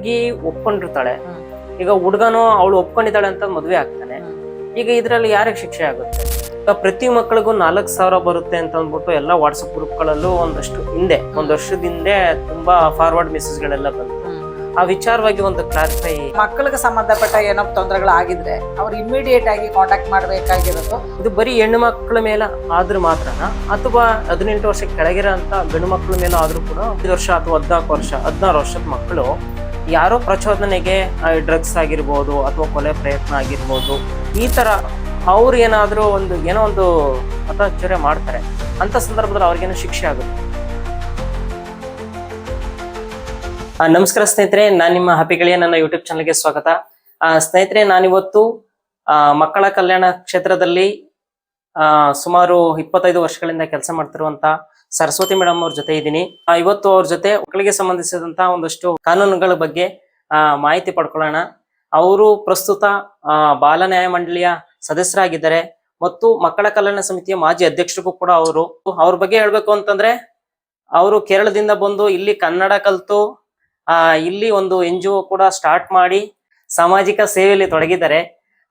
ಹುಡುಗಿ ಒಪ್ಕೊಂಡಿರ್ತಾಳೆ. ಈಗ ಹುಡುಗನು ಅವಳು ಒಪ್ಕೊಂಡಿದ್ದಾಳೆ ಅಂತ ಮದುವೆ ಆಗ್ತಾನೆ. ಈಗ ಇದ್ರಲ್ಲಿ ಯಾರಿಗೆ ಶಿಕ್ಷೆ ಆಗುತ್ತೆ? ಈಗ ಪ್ರತಿ ಮಕ್ಕಳಿಗೂ ನಾಲ್ಕು ಸಾವಿರ ಬರುತ್ತೆ ಅಂತ ಅಂದ್ಬಿಟ್ಟು ಎಲ್ಲ ವಾಟ್ಸಪ್ ಗ್ರೂಪ್ಗಳಲ್ಲೂ ಒಂದಷ್ಟು ಹಿಂದೆ ಒಂದ್ ವರ್ಷದ ಹಿಂದೆ ತುಂಬಾ ಫಾರ್ವರ್ಡ್ ಮೆಸೇಜ್ಗಳೆಲ್ಲ ಬಂತು. ಆ ವಿಚಾರವಾಗಿ ಒಂದು ಕ್ಲಾರಿಫೈ ಮಕ್ಕಳಿಗೆ ಸಂಬಂಧಪಟ್ಟ ಏನೋ ತೊಂದರೆಗಳು ಆಗಿದ್ರೆ ಅವ್ರು ಇಮಿಡಿಯೇಟ್ ಆಗಿ ಕಾಂಟ್ಯಾಕ್ಟ್ ಮಾಡ್ಬೇಕಾಗಿರೋದು? ಇದು ಬರೀ ಹೆಣ್ಣು ಮಕ್ಕಳ ಮೇಲೆ ಆದ್ರೂ ಮಾತ್ರ ಅಥವಾ ಹದಿನೆಂಟು ವರ್ಷ ಕೆಳಗಿರೋ ಅಂತ ಗಂಡು ಮಕ್ಕಳ ಮೇಲೆ ಆದ್ರೂ ಕೂಡ ಐದು ವರ್ಷ ಅಥವಾ ಹದಿನಾಲ್ಕು ವರ್ಷ ಹದಿನಾರು ವರ್ಷದ ಮಕ್ಕಳು ಯಾರೋ ಪ್ರಚೋದನೆಗೆ ಡ್ರಗ್ಸ್ ಆಗಿರ್ಬೋದು ಅಥವಾ ಕೊಲೆ ಪ್ರಯತ್ನ ಆಗಿರ್ಬೋದು, ಈ ಥರ ಅವ್ರು ಏನಾದರೂ ಒಂದು, ಏನೋ ಒಂದು ಹತಾಚರ್ಯ ಮಾಡ್ತಾರೆ, ಅಂತ ಸಂದರ್ಭದಲ್ಲಿ ಅವ್ರಿಗೇನು ಶಿಕ್ಷೆ ಆಗುತ್ತೆ. ನಮಸ್ಕಾರ ಸ್ನೇಹಿತರೆ, ನಾನು ನಿಮ್ಮ ಹ್ಯಾಪಿ ಗೆಳೆಯ ನನ್ನ ಯೂಟ್ಯೂಬ್ ಚಾನಲ್ಗೆ ಸ್ವಾಗತ. ಸ್ನೇಹಿತರೆ, ನಾನಿವತ್ತು ಮಕ್ಕಳ ಕಲ್ಯಾಣ ಕ್ಷೇತ್ರದಲ್ಲಿ ಸುಮಾರು ಇಪ್ಪತ್ತೈದು ವರ್ಷಗಳಿಂದ ಕೆಲಸ ಮಾಡ್ತಿರುವಂತ ಸರಸ್ವತಿ ಮೇಡಮ್ ಅವ್ರ ಜೊತೆ ಇದ್ದೀನಿ. ಇವತ್ತು ಅವ್ರ ಜೊತೆ ಮಕ್ಕಳಿಗೆ ಸಂಬಂಧಿಸಿದಂತ ಒಂದಷ್ಟು ಕಾನೂನುಗಳ ಬಗ್ಗೆ ಮಾಹಿತಿ ಪಡ್ಕೊಳ್ಳೋಣ. ಅವರು ಪ್ರಸ್ತುತ ಬಾಲ ನ್ಯಾಯ ಮಂಡಳಿಯ ಸದಸ್ಯರಾಗಿದ್ದಾರೆ. ಮತ್ತು ಮಕ್ಕಳ ಕಲ್ಯಾಣ ಸಮಿತಿಯ ಮಾಜಿ ಅಧ್ಯಕ್ಷರಿಗೂ ಕೂಡ ಅವರು, ಅವ್ರ ಬಗ್ಗೆ ಹೇಳ್ಬೇಕು ಅಂತಂದ್ರೆ, ಅವರು ಕೇರಳದಿಂದ ಬಂದು ಇಲ್ಲಿ ಕನ್ನಡ ಕಲಿತು ಇಲ್ಲಿ ಒಂದು ಎನ್ ಜಿ ಒ ಕೂಡ ಸ್ಟಾರ್ಟ್ ಮಾಡಿ ಸಾಮಾಜಿಕ ಸೇವೆಯಲ್ಲಿ ತೊಡಗಿದ್ದಾರೆ.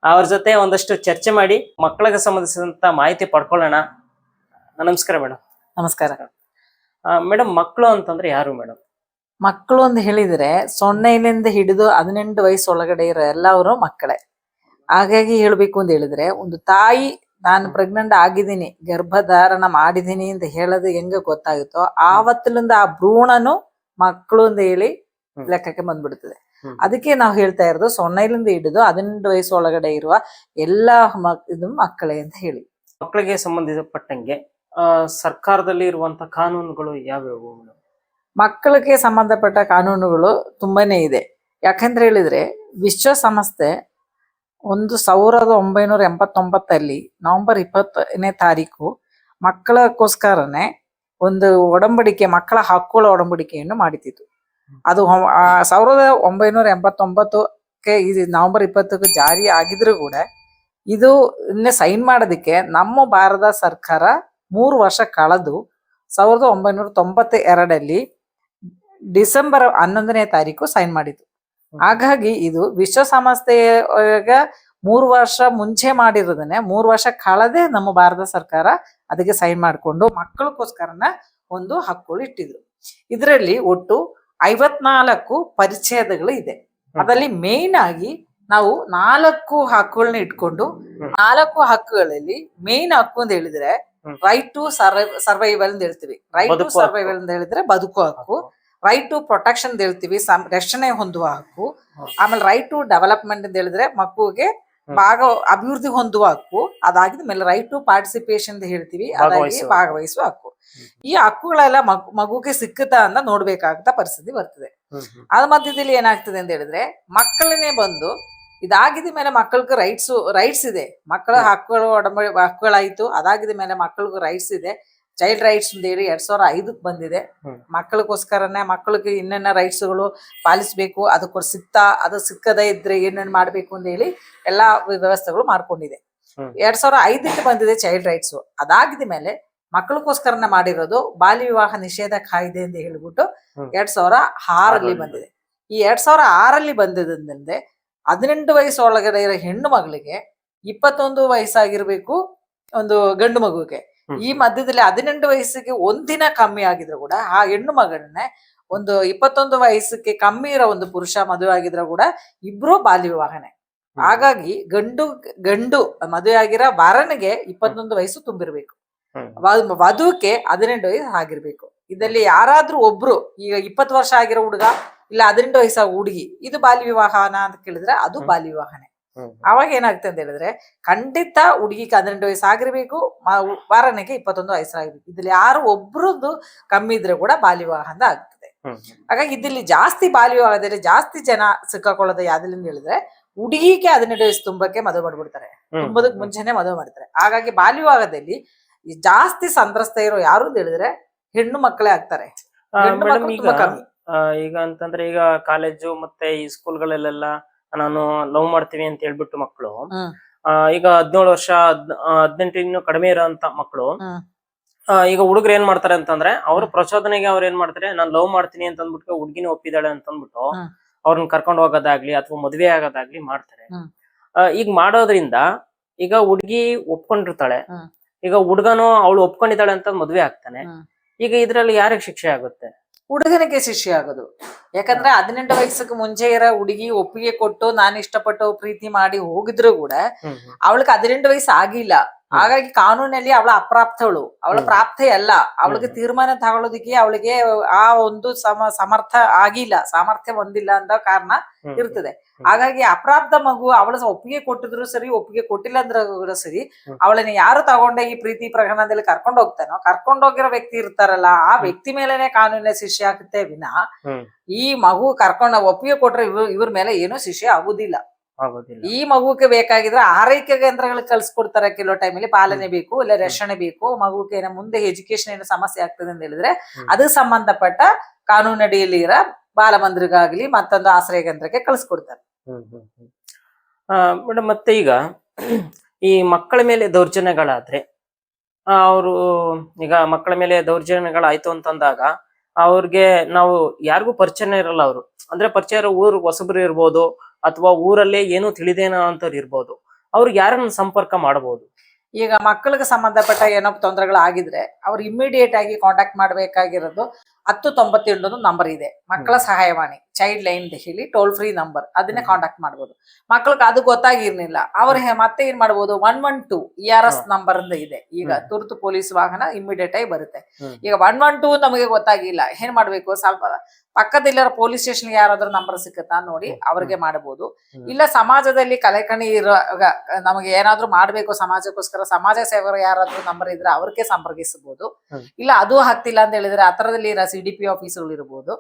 ಅವ್ರ ಜೊತೆ ಒಂದಷ್ಟು ಚರ್ಚೆ ಮಾಡಿ ಮಕ್ಕಳಿಗೆ ಸಂಬಂಧಿಸಿದಂತ ಮಾಹಿತಿ ಪಡ್ಕೊಳ್ಳೋಣ. ನಮಸ್ಕಾರ ಮೇಡಮ್. ನಮಸ್ಕಾರ. ಮೇಡಮ್ ಮಕ್ಕಳು ಅಂತಂದ್ರೆ ಯಾರು ಮೇಡಮ್? ಮಕ್ಕಳು ಅಂತ ಹೇಳಿದ್ರೆ ಸೊನ್ನೆಯಿಂದ ಹಿಡಿದು ಹದಿನೆಂಟು ವಯಸ್ಸು ಒಳಗಡೆ ಇರೋ ಎಲ್ಲವರು ಮಕ್ಕಳೇ. ಹಾಗಾಗಿ ಹೇಳಬೇಕು ಅಂತ ಹೇಳಿದ್ರೆ ಒಂದು ತಾಯಿ ನಾನು ಪ್ರೆಗ್ನೆಂಟ್ ಆಗಿದ್ದೀನಿ ಗರ್ಭಧಾರಣ ಮಾಡಿದ್ದೀನಿ ಅಂತ ಹೇಳೋದು ಹೆಂಗ ಗೊತ್ತಾಗುತ್ತೋ ಆವತ್ತಲಿಂದ ಆ ಭ್ರೂಣನು ಮಕ್ಕಳು ಅಂತ ಹೇಳಿ. ಲೆಕ್ಕಕ್ಕೆ ಬಂದ್ಬಿಡ್ತದೆ. ಅದಕ್ಕೆ ನಾವು ಹೇಳ್ತಾ ಇರೋದು ಸೊನ್ನೆಲಿಂದ ಹಿಡಿದು ಹದಿನೆಂಟು ವಯಸ್ಸು ಒಳಗಡೆ ಇರುವ ಎಲ್ಲ ಮಕ್ ಇದು ಮಕ್ಕಳೇ ಅಂತ ಹೇಳಿ. ಮಕ್ಕಳಿಗೆ ಸಂಬಂಧಿಸಪಟ್ಟಂಗೆ ಸರ್ಕಾರದಲ್ಲಿ ಇರುವಂತ ಕಾನೂನುಗಳು ಯಾವ್ಯಾವು ಮಕ್ಕಳಿಗೆ ಸಂಬಂಧಪಟ್ಟ ಕಾನೂನುಗಳು ತುಂಬಾನೇ ಇದೆ. ಯಾಕಂದ್ರೆ ಹೇಳಿದ್ರೆ ವಿಶ್ವಸಂಸ್ಥೆ ಒಂದು ಸಾವಿರದ ಒಂಬೈನೂರ ಎಂಬತ್ತೊಂಬತ್ತಲ್ಲಿ ನವೆಂಬರ್ ಇಪ್ಪತ್ತನೇ ತಾರೀಕು ಮಕ್ಕಳಕ್ಕೋಸ್ಕರನೇ ಒಂದು ಒಡಂಬಡಿಕೆ, ಮಕ್ಕಳ ಹಕ್ಕುಗಳ ಒಡಂಬಡಿಕೆಯನ್ನು ಮಾಡಿತಿತ್ತು ಅದು ಸಾವಿರದ ಒಂಬೈನೂರ ಎಂಬತ್ತೊಂಬತ್ತಕ್ಕೆ ಇದು ನವೆಂಬರ್ ಇಪ್ಪತ್ತಕ್ಕೆ ಜಾರಿ ಆಗಿದ್ರು ಕೂಡ ಇದು ಇನ್ನೇ ಸೈನ್ ಮಾಡೋದಕ್ಕೆ ನಮ್ಮ ಭಾರತ ಸರ್ಕಾರ ಮೂರು ವರ್ಷ ಕಳೆದು ಸಾವಿರದ ಒಂಬೈನೂರ ತೊಂಬತ್ತ ಎರಡಲ್ಲಿ ಡಿಸೆಂಬರ್ ಹನ್ನೊಂದನೇ ತಾರೀಕು ಸೈನ್ ಮಾಡಿತು ಹಾಗಾಗಿ ಇದು ವಿಶ್ವಸಂಸ್ಥೆಯ ಮೂರು ವರ್ಷ ಮುಂಚೆ ಮಾಡಿರೋದನ್ನ ಮೂರು ವರ್ಷ ಕಳೆದೇ ನಮ್ಮ ಭಾರತ ಸರ್ಕಾರ ಅದಕ್ಕೆ ಸೈನ್ ಮಾಡಿಕೊಂಡು ಮಕ್ಕಳಿಗೋಸ್ಕರನ ಒಂದು ಹಕ್ಕುಗಳು ಇಟ್ಟಿದ್ರು. ಇದರಲ್ಲಿ ಒಟ್ಟು ಐವತ್ನಾಲ್ಕು ಪರಿಚ್ಛೇದಗಳು ಇದೆ. ಅದರಲ್ಲಿ ಮೇನ್ ಆಗಿ ನಾವು ನಾಲ್ಕು ಹಕ್ಕುಗಳನ್ನ ಇಟ್ಕೊಂಡು ನಾಲ್ಕು ಹಕ್ಕುಗಳಲ್ಲಿ ಮೇನ್ ಹಕ್ಕು ಅಂತ ಹೇಳಿದ್ರೆ. ರೈಟ್ ಟು ಸರ್ವೈವಲ್ ಅಂತ ಹೇಳ್ತೀವಿ. ರೈಟ್ ಟು ಸರ್ವೈವಲ್ ಅಂತ ಹೇಳಿದ್ರೆ ಬದುಕುವ ಹಕ್ಕು ರೈಟ್ ಟು ಪ್ರೊಟೆಕ್ಷನ್ ಅಂತ ಹೇಳ್ತೀವಿ. ರಕ್ಷಣೆ ಹೊಂದುವ ಹಕ್ಕು ಆಮೇಲೆ ರೈಟ್ ಟು ಡೆವಲಪ್ಮೆಂಟ್ ಅಂತ ಹೇಳಿದ್ರೆ ಮಗುಗೆ. ಭಾಗ ಅಭಿವೃದ್ಧಿ ಹೊಂದುವ ಹಕ್ಕು ಅದಾಗಿದ ಮೇಲೆ ರೈಟ್ ಟು ಪಾರ್ಟಿಸಿಪೇಷನ್ ಅಂತ ಹೇಳ್ತೀವಿ. ಅದಾಗಿ ಭಾಗವಹಿಸುವ. ಹಕ್ಕು ಈ ಹಕ್ಕುಗಳೆಲ್ಲ ಮಗು ಮಗುಗೆ ಸಿಕ್ಕುತ್ತಾ ಅಂತ ನೋಡ್ಬೇಕಾಗತ್ತ ಪರಿಸ್ಥಿತಿ ಬರ್ತದೆ. ಅದ ಮಧ್ಯದಲ್ಲಿ ಏನಾಗ್ತದೆ ಅಂತ ಹೇಳಿದ್ರೆ ಮಕ್ಕಳನ್ನೇ ಬಂದು ಇದಾಗಿದ ಮೇಲೆ ಮಕ್ಕಳಿಗೆ ರೈಟ್ಸ್ ರೈಟ್ಸ್ ಇದೆ. ಮಕ್ಕಳ ಹಕ್ಕುಗಳು ಒಡಂಬ ಹಕ್ಕುಗಳಾಯ್ತು. ಅದಾಗಿದ ಮೇಲೆ ಮಕ್ಕಳಿಗೆ ರೈಟ್ಸ್ ಇದೆ. ಚೈಲ್ಡ್ ರೈಟ್ಸ್ ಅಂತ ಹೇಳಿ ಎರಡ್ ಸಾವಿರ ಐದಕ್ಕೆ ಬಂದಿದೆ. ಮಕ್ಕಳಿಗೋಸ್ಕರನೇ ಮಕ್ಕಳಿಗೆ ರೈಟ್ಸ್ ರೈಟ್ಸ್ಗಳು ಪಾಲಿಸಬೇಕು ಅದಕ್ಕೆ ಸಿಗ್ತಾ ಅದು ಸಿಕ್ಕದೇ ಇದ್ರೆ ಏನೇನು ಮಾಡಬೇಕು ಅಂತ ಹೇಳಿ ಎಲ್ಲಾ ವ್ಯವಸ್ಥೆಗಳು ಮಾಡ್ಕೊಂಡಿದೆ. ಎರಡ್ ಸಾವಿರ ಐದಕ್ಕೆ ಬಂದಿದೆ ಚೈಲ್ಡ್ ರೈಟ್ಸ್ ಅದಾಗಿದ ಮೇಲೆ ಮಕ್ಕಳಿಗೋಸ್ಕರನೇ ಮಾಡಿರೋದು ಬಾಲ್ಯ ವಿವಾಹ ನಿಷೇಧ ಕಾಯ್ದೆ ಅಂತ ಹೇಳ್ಬಿಟ್ಟು. ಎರಡ್ ಸಾವಿರ ಆರಲ್ಲಿ ಆರಲ್ಲಿ ಬಂದಿದೆ. ಈ ಎರಡ್ ಸಾವಿರ ಆರಲ್ಲಿ ಬಂದಿದ್ದಂದ್ರೆ ಹದಿನೆಂಟು ವಯಸ್ಸು ಒಳಗಡೆ ಇರೋ ಹೆಣ್ಣು ಮಗಳಿಗೆ ಇಪ್ಪತ್ತೊಂದು ವಯಸ್ಸಾಗಿರ್ಬೇಕು ಒಂದು ಗಂಡು ಮಗುವಿಗೆ. ಈ ಮಧ್ಯದಲ್ಲಿ ಹದಿನೆಂಟು ವಯಸ್ಸಿಗೆ ಒಂದಿನ ಕಮ್ಮಿ ಆಗಿದ್ರು ಕೂಡ ಆ ಹೆಣ್ಣು ಮಗಳನ್ನೇ ಒಂದು ಇಪ್ಪತ್ತೊಂದು ವಯಸ್ಸಿಗೆ ಕಮ್ಮಿ ಇರೋ ಒಂದು ಪುರುಷ ಮದುವೆ ಆಗಿದ್ರು ಕೂಡ ಇಬ್ರು ಬಾಲ್ಯ ವಿವಾಹನೆ. ಹಾಗಾಗಿ ಗಂಡು ಗಂಡು ಮದುವೆ ಆಗಿರೋ ವರನಿಗೆ ಇಪ್ಪತ್ತೊಂದು ವಯಸ್ಸು ತುಂಬಿರ್ಬೇಕು. ವಧುಕ್ಕೆ ಹದಿನೆಂಟು ವಯಸ್ಸು ಆಗಿರ್ಬೇಕು. ಇದರಲ್ಲಿ ಯಾರಾದ್ರೂ ಒಬ್ರು ಈಗ ಇಪ್ಪತ್ತು ವರ್ಷ ಆಗಿರೋ ಹುಡುಗ ಇಲ್ಲ ಹದಿನೆಂಟು ವಯಸ್ಸ ಹುಡುಗಿ. ಇದು ಬಾಲ್ಯ ವಿವಾಹನ ಅಂತ ಕೇಳಿದ್ರೆ ಅದು ಬಾಲ್ಯ ವಿವಾಹನೆ ಅವಾಗ ಏನಾಗುತ್ತೆ ಅಂತ ಹೇಳಿದ್ರೆ ಖಂಡಿತ ಹುಡುಗಿಗೆ ಹದಿನೆಂಟು ವಯಸ್ಸು ಆಗಿರ್ಬೇಕು ವಾರನೆಗೆ ಇಪ್ಪತ್ತೊಂದು ವಯಸ್ಸಾಗಿರ್ಬೇಕು. ಇದ್ರಲ್ಲಿ ಯಾರು ಒಬ್ರದ್ದು ಕಮ್ಮಿ ಇದ್ರೆ ಕೂಡ ಬಾಲ್ಯ ವಿವಾಹ ಅಂತ ಆಗ್ತದೆ ಹಾಗಾಗಿ ಇದ್ರಲ್ಲಿ ಜಾಸ್ತಿ ಬಾಲ್ಯ ವಿವಾಹದಲ್ಲಿ ಜಾಸ್ತಿ ಜನ ಸಿಕ್ಕಾಕೊಳ್ಳೋದು ಯಾವ್ದ್ರಿಂದ ಹೇಳಿದ್ರೆ ಹುಡುಗಿಗೆ ಹದಿನೆಂಟು ವಯಸ್ಸು ತುಂಬಕ್ಕೆ ಮದುವೆ ಮಾಡ್ಬಿಡ್ತಾರೆ. ತುಂಬದಕ್ ಮುಂಚೆನೆ ಮದುವೆ ಮಾಡ್ತಾರೆ. ಹಾಗಾಗಿ ಬಾಲ್ಯ ವಿವಾಹದಲ್ಲಿ ಜಾಸ್ತಿ ಸಂತ್ರಸ್ತ ಇರೋ ಯಾರು ಅಂತ ಹೇಳಿದ್ರೆ ಹೆಣ್ಣು ಮಕ್ಕಳೇ ಆಗ್ತಾರೆ. ಗಂಡು ಮಕ್ಕಳು ತುಂಬಾ ಕಮ್ಮಿ. ಈಗ ಅಂತಂದ್ರೆ ಈಗ ಕಾಲೇಜು ಮತ್ತೆ ಈ ಸ್ಕೂಲ್ಗಳಲ್ಲೆಲ್ಲ ನಾನು ಲವ್ ಮಾಡ್ತೀವಿ ಅಂತ ಹೇಳ್ಬಿಟ್ಟು ಮಕ್ಕಳು ಆ ಈಗ ಹದಿನೇಳು ವರ್ಷ ಹದ್- ಆ, ಹದಿನೆಂಟು ಇನ್ನು ಕಡಿಮೆ ಇರೋಂತ ಮಕ್ಕಳು ಈಗ ಹುಡುಗರು ಏನ್ ಮಾಡ್ತಾರೆ ಅಂತಂದ್ರೆ ಅವ್ರ ಪ್ರಚೋದನೆಗೆ ಅವ್ರು ಏನ್ ಮಾಡ್ತಾರೆ ನಾನು ಲವ್ ಮಾಡ್ತೀನಿ ಅಂತ ಅಂದ್ಬಿಟ್ಟು ಹುಡುಗಿನ ಒಪ್ಪಿದಾಳೆ ಅಂತ ಅಂದ್ಬಿಟ್ಟು. ಅವ್ರನ್ನ ಕರ್ಕೊಂಡು ಹೋಗೋದಾಗ್ಲಿ ಅಥವಾ ಮದ್ವೆ ಆಗೋದಾಗ್ಲಿ ಮಾಡ್ತಾರೆ. ಈಗ ಮಾಡೋದ್ರಿಂದ ಈಗ ಹುಡುಗಿ ಒಪ್ಕೊಂಡಿರ್ತಾಳೆ. ಈಗ ಹುಡ್ಗನು ಅವಳು ಒಪ್ಕೊಂಡಿದ್ದಾಳೆ ಅಂತ ಮದ್ವೆ ಆಗ್ತಾನೆ. ಈಗ ಇದ್ರಲ್ಲಿ ಯಾರಿಗೆ ಶಿಕ್ಷೆ ಆಗುತ್ತೆ? ಹುಡುಗನಿಗೆ ಶಿಷ್ಯ ಆಗೋದು. ಯಾಕಂದ್ರೆ ಹದಿನೆಂಟು ವಯಸ್ಸಕ್ಕೆ ಮುಂಚೆ ಇರೋ ಹುಡುಗಿ ಒಪ್ಪಿಗೆ ಕೊಟ್ಟು ನಾನು ಇಷ್ಟಪಟ್ಟು ಪ್ರೀತಿ ಮಾಡಿ ಹೋಗಿದ್ರು ಕೂಡ. ಅವಳಿಗೆ ಹದಿನೆಂಟು ವಯಸ್ಸು ಆಗಿಲ್ಲ. ಹಾಗಾಗಿ ಕಾನೂನಲ್ಲಿ ಅವಳ ಅಪ್ರಾಪ್ತಳು. ಅವಳ ಪ್ರಾಪ್ತಿ ಅಲ್ಲ. ಅವಳಿಗೆ. ತೀರ್ಮಾನ ತಗೊಳ್ಳೋದಕ್ಕೆ ಅವಳಿಗೆ ಆ ಒಂದು ಸಮ ಸಮರ್ಥ ಆಗಿಲ್ಲ. ಸಾಮರ್ಥ್ಯ ಹೊಂದಿಲ್ಲ ಅಂತ ಕಾರಣ ಇರ್ತದೆ. ಹಾಗಾಗಿ ಅಪ್ರಾಪ್ತ ಮಗು ಅವಳ ಒಪ್ಪಿಗೆ ಕೊಟ್ಟಿದ್ರು ಸರಿ ಒಪ್ಪಿಗೆ ಕೊಟ್ಟಿಲ್ಲ ಅಂದ್ರೆ ಕೂಡ ಸರಿ ಅವಳನ್ನ ಯಾರು ತಗೊಂಡೆ ಈ ಪ್ರೀತಿ ಪ್ರಕರಣದಲ್ಲಿ ಕರ್ಕೊಂಡು ಹೋಗ್ತಾನೋ ಕರ್ಕೊಂಡೋಗಿರೋ ವ್ಯಕ್ತಿ ಇರ್ತಾರಲ್ಲ ಆ ವ್ಯಕ್ತಿ ಮೇಲೆನೆ ಕಾನೂನಿನ ಶಿಷ್ಯ ಆಗುತ್ತೆ ವಿನ. ಈ ಮಗು ಕರ್ಕೊಂಡ ಒಪ್ಪಿಗೆ ಕೊಟ್ರೆ ಇವ್ರ ಇವ್ರ ಮೇಲೆ ಏನು ಶಿಕ್ಷೆ ಆಗುದಿಲ್ಲ. ಈ ಮಗುಗೆ ಬೇಕಾಗಿದ್ರೆ ಆರೈಕೆ ಕೇಂದ್ರಗಳು ಕಳ್ಸಿಕೊಡ್ತಾರೆ ಕೆಲವು ಟೈಮಲ್ಲಿ ಪಾಲನೆ ಬೇಕು ಇಲ್ಲ ರಕ್ಷಣೆ ಬೇಕು ಮಗುಗೆ ಏನೋ ಮುಂದೆ ಎಜುಕೇಶನ್ ಏನೋ ಸಮಸ್ಯೆ ಆಗ್ತದೆ ಅಂತ ಹೇಳಿದ್ರೆ ಅದು ಅದಕ್ಕೆ ಸಂಬಂಧಪಟ್ಟ ಕಾನೂನಡಿಯಲ್ಲಿ ಇರೋ ಬಾಲಮಂದಿರಗಾಗ್ಲಿ ಮತ್ತೊಂದು ಆಶ್ರಯ ಕೇಂದ್ರಕ್ಕೆ ಕಳ್ಸಿಕೊಡ್ತಾರೆ. ಮೇಡಮ್ ಮತ್ತೆ ಈಗ ಈ ಮಕ್ಕಳ ಮೇಲೆ ದೌರ್ಜನ್ಯಗಳಾದ್ರೆ ಅವರು ಈಗ ಮಕ್ಕಳ ಮೇಲೆ ದೌರ್ಜನ್ಯಗಳಾಯ್ತು ಅಂತಂದಾಗ ಅವ್ರಿಗೆ ನಾವು ಯಾರಿಗೂ ಪರಿಚಯನೇ ಇರಲ್ಲ ಅವರು. ಅಂದ್ರೆ ಪರಿಚಯ ಇರೋ ಊರ್ ಹೊಸಬ್ರು ಇರ್ಬೋದು, ಅಥವಾ ಊರಲ್ಲೇ ಏನು ತಿಳಿದೇನೋ ಅಂತವ್ರು ಇರ್ಬೋದು. ಅವ್ರಿಗೆ ಯಾರನ್ನ ಸಂಪರ್ಕ ಮಾಡಬಹುದು ಈಗ ಮಕ್ಕಳಿಗೆ ಸಂಬಂಧಪಟ್ಟ ಏನೋ ತೊಂದರೆಗಳು ಆಗಿದ್ರೆ ಅವ್ರು ಇಮಿಡಿಯೇಟ್ ಆಗಿ ಕಾಂಟ್ಯಾಕ್ಟ್ ಮಾಡಬೇಕಾಗಿರೋದು ಹತ್ತು ತೊಂಬತ್ತೆಂಟು ನಂಬರ್ ಇದೆ. ಮಕ್ಕಳ ಸಹಾಯವಾಣಿ ಚೈಲ್ಡ್ ಲೈನ್ ಅಂತ ಹೇಳಿ ಟೋಲ್ ಫ್ರೀ ನಂಬರ್ ಅದನ್ನೇ. ಕಾಂಟ್ಯಾಕ್ಟ್ ಮಾಡ್ಬೋದು. ಮಕ್ಕಳಿಗೆ ಅದು ಗೊತ್ತಾಗಿರ್ಲಿಲ್ಲ. ಅವ್ರ ಮತ್ತೆ ಏನ್ ಮಾಡ್ಬೋದು? One one two E R S number ಅಂತ ಇದೆ ಈಗ ತುರ್ತು ಪೊಲೀಸ್ ವಾಹನ ಇಮಿಡಿಯೇಟ್ ಆಗಿ ಬರುತ್ತೆ. ಈಗ ಒನ್ ಒನ್ ಟೂ ನಮಗೆ ಗೊತ್ತಾಗಿಲ್ಲ. ಏನ್ ಮಾಡ್ಬೇಕು? ಸ್ವಲ್ಪ ಪಕ್ಕದಲ್ಲಿರೋ ಪೊಲೀಸ್ ಸ್ಟೇಷನ್ ಯಾರಾದ್ರೂ ನಂಬರ್ ಸಿಕ್ಕತ್ತಾ ನೋಡಿ. ಅವ್ರಿಗೆ ಮಾಡಬಹುದು ಇಲ್ಲ ಸಮಾಜದಲ್ಲಿ ಕಲೆಕಣಿ ಇರೋ ನಮಗೆ ಏನಾದ್ರೂ ಮಾಡ್ಬೇಕು ಸಮಾಜಕ್ಕೋಸ್ಕರ ಸಮಾಜ ಸೇವಕರು ಯಾರಾದ್ರೂ ನಂಬರ್ ಇದ್ರೆ ಅವ್ರಿಗೆ ಸಂಪರ್ಕಿಸಬಹುದು. ಇಲ್ಲ ಅದು ಹತ್ತಿಲ್ಲ ಅಂತ ಹೇಳಿದ್ರೆ ಹತ್ರದಲ್ಲಿ ಸಿ ಡಿ ಪಿ ಆಫೀಸ್ಗಳು ಇರಬಹುದು.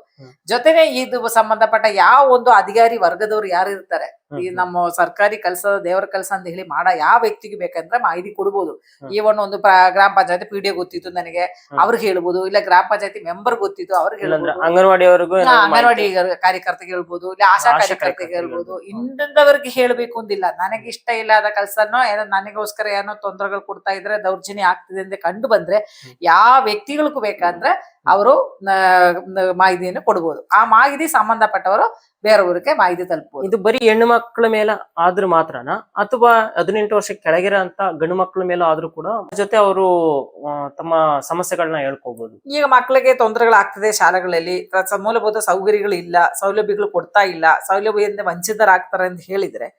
ಜೊತೆಗೆ ಇದು ಸಂಬಂಧಪಟ್ಟ ಯಾವ ಒಂದು ಅಧಿಕಾರಿ ವರ್ಗದವರು ಯಾರು ಇರ್ತಾರೆ ಈ ನಮ್ಮ ಸರ್ಕಾರಿ ಕೆಲಸ ದೇವರ ಕೆಲಸ ಅಂತ ಹೇಳಿ ಮಾಡ ಯಾವ ವ್ಯಕ್ತಿಗೆ ಬೇಕಂದ್ರೆ ಮಾಹಿತಿ ಕೊಡ್ಬೋದು. ಈ ಈವನ್ ಒಂದು ಗ್ರಾಮ ಪಂಚಾಯತಿ ಪಿ ಡಿ ಗೊತ್ತಿತ್ತು ನನಗೆ. ಅವ್ರಿಗೆ ಹೇಳ್ಬೋದು. ಇಲ್ಲ ಗ್ರಾಮ ಪಂಚಾಯತಿ ಮೆಂಬರ್ ಗೊತ್ತಿತ್ತು ಅವ್ರಿಗೆ ಅಂಗನವಾಡಿ ಹೇಳ್ಬೋದು. ಅಂಗನವಾಡಿಯವರೆಗೂ ಹಾ, ಅಂಗನವಾಡಿ ಕಾರ್ಯಕರ್ತ ಹೇಳ್ಬೋದು ಇಲ್ಲ ಆಶಾ ಕಾರ್ಯಕರ್ತ ಹೇಳ್ಬೋದು. ಇಂದವರಿಗೆ ಹೇಳ್ಬೇಕು ಅಂದಿಲ್ಲ. ನನಗೆ ಇಷ್ಟ ಇಲ್ಲದ ಕೆಲಸನೋ ಏನೋ ನನಗೋಸ್ಕರ ಏನೋ ತೊಂದರೆಗಳು ಕೊಡ್ತಾ ಇದ್ರೆ ದೌರ್ಜನ್ಯ ಆಗ್ತಿದೆ ಅಂತ ಕಂಡು ಬಂದ್ರೆ ಯಾವ ವ್ಯಕ್ತಿಗಳಿಗೂ ಬೇಕಂದ್ರೆ ಅವರು ಮಾಹಿತಿಯನ್ನು ಕೊಡ್ಬೋದು. ಆ ಮಾಹಿತಿ ಸಂಬಂಧಪಟ್ಟವರು ಬೇರೆಯವ್ರಿಗೆ ಮಾಹಿತಿ ತಲುಪಬಹುದು ಇದು ಬರೀ ಹೆಣ್ಣು ಮಕ್ಕಳ ಮೇಲೆ ಆದ್ರೂ ಮಾತ್ರನ? ಅಥವಾ ಹದಿನೆಂಟು ವರ್ಷ ಕೆಳಗಿರೋ ಅಂತ ಗಂಡು ಮಕ್ಕಳ ಮೇಲೆ ಆದ್ರೂ ಕೂಡ ಜೊತೆ ಅವರು ತಮ್ಮ ಸಮಸ್ಯೆಗಳನ್ನ ಹೇಳ್ಕೋಬಹುದು ಈಗ ಮಕ್ಕಳಿಗೆ ತೊಂದರೆಗಳಾಗ್ತದೆ ಶಾಲೆಗಳಲ್ಲಿ. ಮೂಲಭೂತ ಸೌಕರ್ಯಗಳು ಇಲ್ಲ, ಸೌಲಭ್ಯಗಳು ಕೊಡ್ತಾ ಇಲ್ಲ, ಸೌಲಭ್ಯದಿಂದ ವಂಚಿತರಾಗ್ತಾರೆ ಅಂತ ಹೇಳಿದ್ರೆ